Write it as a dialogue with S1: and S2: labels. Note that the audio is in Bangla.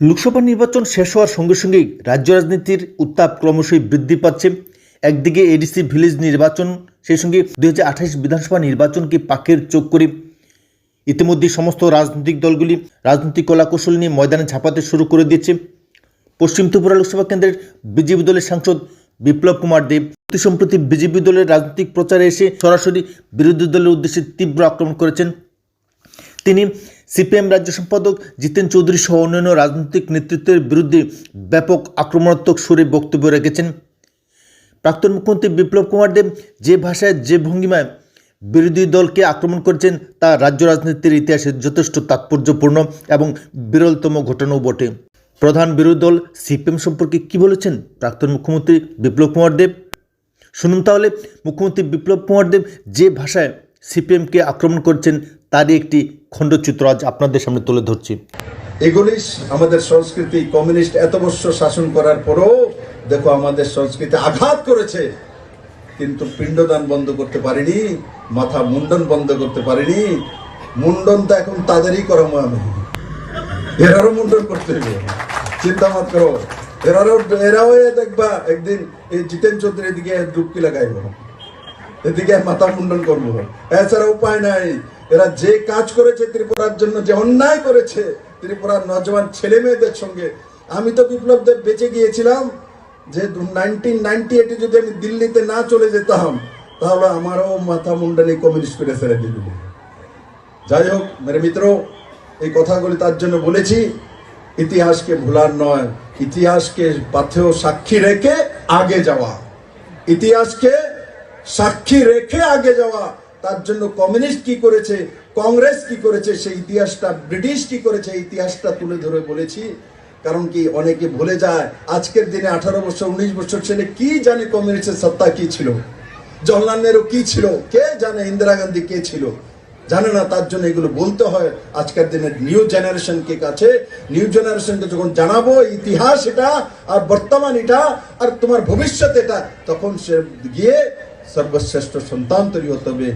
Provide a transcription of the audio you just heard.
S1: লোকসভা নির্বাচন শেষ হওয়ার সঙ্গে সঙ্গেই রাজ্য রাজনীতির উত্তাপ ক্রমশই বৃদ্ধি পাচ্ছে। একদিকে এডিসি ভিলেজ নির্বাচন, সেই সঙ্গে দুই হাজার আঠাশ বিধানসভা নির্বাচনকে পাকের চোখ করে। ইতিমধ্যে সমস্ত রাজনৈতিক দলগুলি রাজনৈতিক কলাকৌশল নিয়ে ময়দানে ঝাঁপাতে শুরু করে দিয়েছে। পশ্চিম ত্রিপুরা লোকসভা কেন্দ্রের বিজেপি দলের সাংসদ বিপ্লব কুমার দেব সম্প্রতি বিজেপি দলের রাজনৈতিক প্রচারে এসে সরাসরি বিরোধী দলের উদ্দেশ্যে তীব্র আক্রমণ করেছেন। তিনি সিপিএম রাজ্য সম্পাদক জিতেন চৌধুরী সহ অন্যান্য রাজনৈতিক নেতৃত্বের বিরুদ্ধে ব্যাপক আক্রমণাত্মক সুরে বক্তব্য রেখেছেন। প্রাক্তন মুখ্যমন্ত্রী বিপ্লব কুমার দেব যে ভাষায় যে ভঙ্গিমায় বিরোধী দলকে আক্রমণ করেছেন, তা রাজ্য রাজনীতির ইতিহাসে যথেষ্ট তাৎপর্যপূর্ণ এবং বিরলতম ঘটনাও বটে। প্রধান বিরোধী দল সিপিএম সম্পর্কে কি বলেছেন প্রাক্তন মুখ্যমন্ত্রী বিপ্লব কুমার দেব? শুনুন তাহলে, মুখ্যমন্ত্রী বিপ্লব কুমার দেব যে ভাষায় সিপিএমকে আক্রমণ করছেন, তারই একটি খণ্ডচিত্র আজ আপনাদের সামনে তুলে ধরছি।
S2: এগুলি আমাদের সংস্কৃতি কমিউনিস্ট এত বছর শাসন করার পরও, দেখো আমাদের সংস্কৃতি আঘাত করেছে। কিন্তু পিণ্ডদান বন্ধ করতে পারিনি, মাথা মুন্ডন বন্ধ করতে পারিনি। মুন্ডন তো এখন তাদেরই করামো আমি এরারও মুন্ডন করতে হবে। চিন্তা মাত করো। এরারও, এরাও দেখবা, একদিন এই জিতেন চৌধুরীর দিকে ডুবকি লাগাইব। এদিকে মাথা মুন্ডন করব। এছাড়া উপায় নাই। এরা যে কাজ করেছে ত্রিপুরার জন্য, যে অন্যায় করেছে, ত্রিপুরার নজওয়ান ছেলে মেয়েদের সঙ্গে। আমি তো বিপ্লব দেব বেঁচে গিয়েছিলাম, যে নাইনটিন নাইনটি এইটে যদি আমি দিল্লিতে না চলে যেতাম, তাহলে আমারও মাথা মুন্ডানি কমিউনিস্ট করে ফেলে দিল যাই হোক, মেরে মিত্র, এই কথাগুলি তার জন্য বলেছি, ইতিহাসকে ভুলার নয়, ইতিহাসকে পাথেও সাক্ষী রেখে আগে যাওয়া। ইতিহাসকে সাক্ষী রেখে আগে যাওয়া। তার জন্য কমিউনিস্ট কি করেছে, কংগ্রেস কি করেছে, সেই ইতিহাসটা, ব্রিটিশ কি করেছে ইতিহাসটা তুলে ধরে বলেছি। কারণ কি অনেকে ভুলে যায়, আজকের দিনে আঠারো বছর, উনিশ বছর ছেলে কি জানে কমিউনিস্টের সত্তা কি ছিল? জওহরলাল নেহরু কি ছিল? কে জানে ইন্দিরা গান্ধী কে ছিল? জানে না, তার জন্য এগুলো বলতে হয়। আজকের দিনের নিউ জেনারেশনকে কাছে? নিউ জেনারেশনকে যখন জানাব ইতিহাস এটা, আর বর্তমান এটা, আর তোমার ভবিষ্যৎ এটা, তখন সে গিয়ে সর্বশ্রেষ্ঠ সন্তান তৈরি হতে হবে।